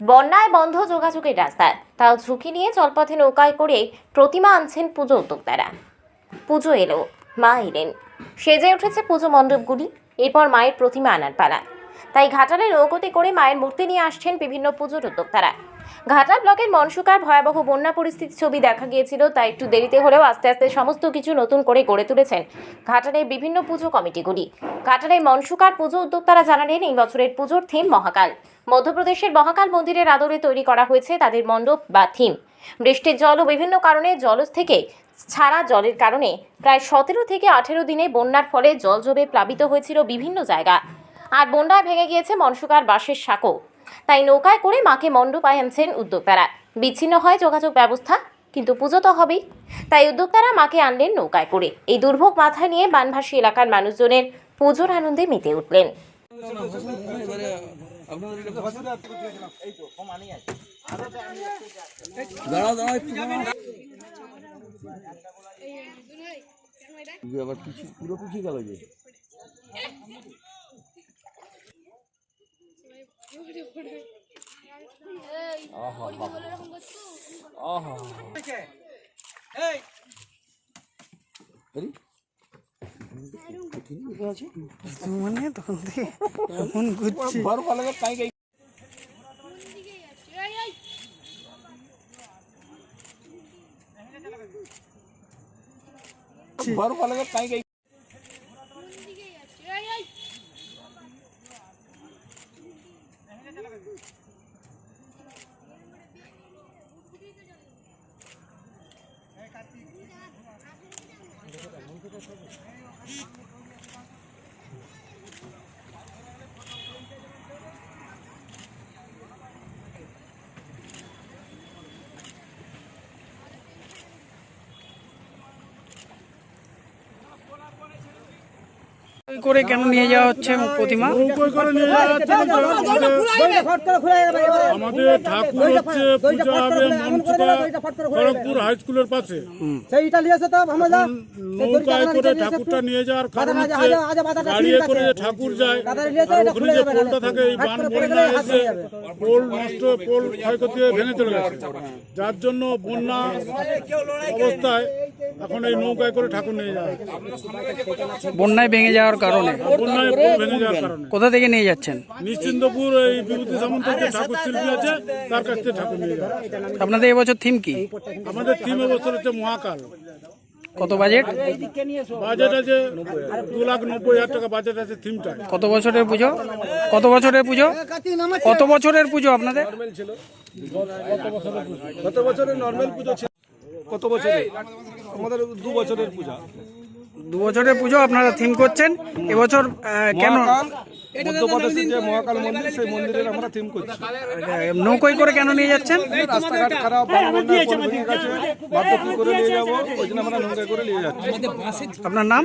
বন্যায় বন্ধ যোগাযোগের রাস্তা তাও ঝুঁকি নিয়ে জলপথে নৌকায় করে প্রতিমা আনছেন পুজো উদ্যোক্তারা। পুজো এলো, মা এলেন। সেজে উঠেছে পুজো মণ্ডপগুলি, এরপর মায়ের প্রতিমা আনার পালা। তাই ঘাটালে নৌকোতে করে মায়ের মূর্তি নিয়ে আসছেন বিভিন্ন পুজোর উদ্যোক্তারা। ঘাটাল ব্লকের মনসুকার ভয়াবহ বন্যা পরিস্থিতির ছবি দেখা গিয়েছিল, তাই একটু দেরিতে হলেও আস্তে আস্তে সমস্ত কিছু নতুন করে গড়ে তুলেছেন ঘাটালের বিভিন্ন পুজো কমিটিগুলি। ঘাটালের মনসুকার পুজো উদ্যোক্তারা জানালেন, এই বছরের পুজোর থিম মহাকাল। মধ্যপ্রদেশের মহাকাল মন্দিরের আদরে তৈরি করা হয়েছে তাদের মণ্ডপ বা থিম। বৃষ্টির জল ও বিভিন্ন কারণে জলজ থেকে ছাড়া জলের কারণে প্রায় সতেরো থেকে আঠেরো দিনে বন্যার ফলে জল জমে প্লাবিত হয়েছিল বিভিন্ন জায়গা। আর বন্যায় ভেঙে গিয়েছে মনসুকার বাঁশের সাঁকো তাই নৌকায় করে মাকে মণ্ডপায় আনছেন উদ্যোক্তারা বিচ্ছিন্ন হয় যোগাযোগ ব্যবস্থা কিন্তু পুজো তো হবেই তাই উদ্যোক্তারা মাকে আনলেন নৌকায় করে এই দুর্ভোগ মাথায় নিয়ে বানভাসী এলাকার মানুষজনের পুজোর আনন্দে মেতে উঠলেন আবার পিছিয়ে পুরো পিছিয়ে গেল যে মানে তখন থেকে তখন ঘুরছি। বারো পালাবে কাই কাই করে কেন নিয়ে যাওয়া হচ্ছে প্রতিমা? আমাদের- আমাদের ঠাকুর হচ্ছে পূজা হবে মনসুকা খড়গপুর হাই স্কুলের পাশে। নৌকায় করে ঠাকুরটা নিয়ে যাওয়ার কারণ হচ্ছে গাড়িয়ে করে যে ঠাকুর যায়। ওখানে যে পোলটা থাকে এই বান বন্যা এসে পোল নষ্ট পোল ক্ষয়ক্ষতি ভেঙে চলে গেছে। যার জন্য বন্যা অবস্থায় এখন এই নৌকায় করে ঠাকুর নিয়ে যাওয়া হচ্ছে। বন্যায় ভেঙে যাওয়ার কারণে? কোথা থেকে নিয়ে যাচ্ছেন? নিশ্চিন্দপুর এই বিভূতি সামন্ত ঠাকুর শিল্পী আছে তার কাছ থেকে ঠাকুর নিয়ে আপনাদের এবছর থিম কি? আমাদের থিম এবছর হচ্ছে মহাকাল। কত বাজেট? বাজেট আছে দু লাখ নব্বই হাজার টাকা বাজেট আছে থিমটা। কত বছরের পুজো? কত বছরের পুজো? কত বছরের পুজো আপনাদের? গত বছরের নর্মাল পুজো ছিল? কত বছরের? আমাদের দু বছরের পূজা। দু বছরের পুজো আপনারা থিম করছেন। এবছর আহ, কেন? মধ্যপ্রদেশের যে মহাকাল মন্দির সেই মন্দিরের আমরা থিম করছি। করে কেন নিয়ে যাচ্ছেন? রাস্তাঘাট খারাপ বন্যা পোল বাধ্য কি করে নিয়ে যাব? ওই জন্য আমরা নৌকায় করে নিয়ে যাচ্ছি। আপনার নাম?